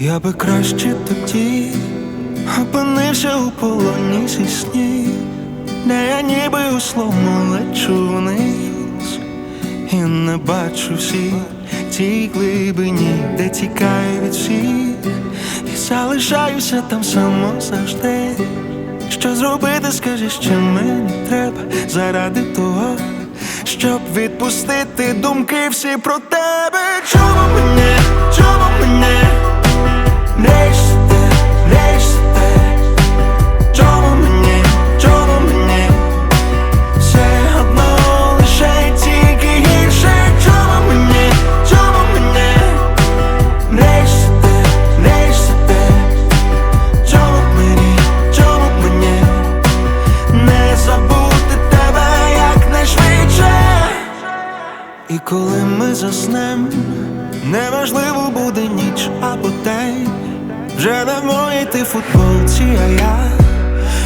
Я би краще тоді опинився у полоні зі снів, де я ніби у словно лечу вниз і не бачу всіх тій глибині, де тікаю від всіх, і залишаюся там само завжди. Що зробити, скажи, що мені треба заради того, щоб відпустити думки всі про тебе. Чому мене? І коли ми заснем, неважливо буде ніч або день. Вже не в моїй ти футболці, а я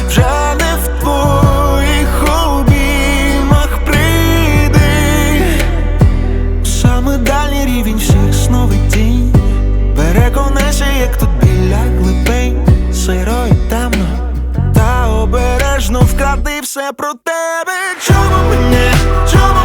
вже не в твоїх обіймах прийди. Саме дальній рівень всіх сновидінь Переконайся, як тут біля глибин Сиро і темно Та обережно вкради все про тебе Чому мене, чому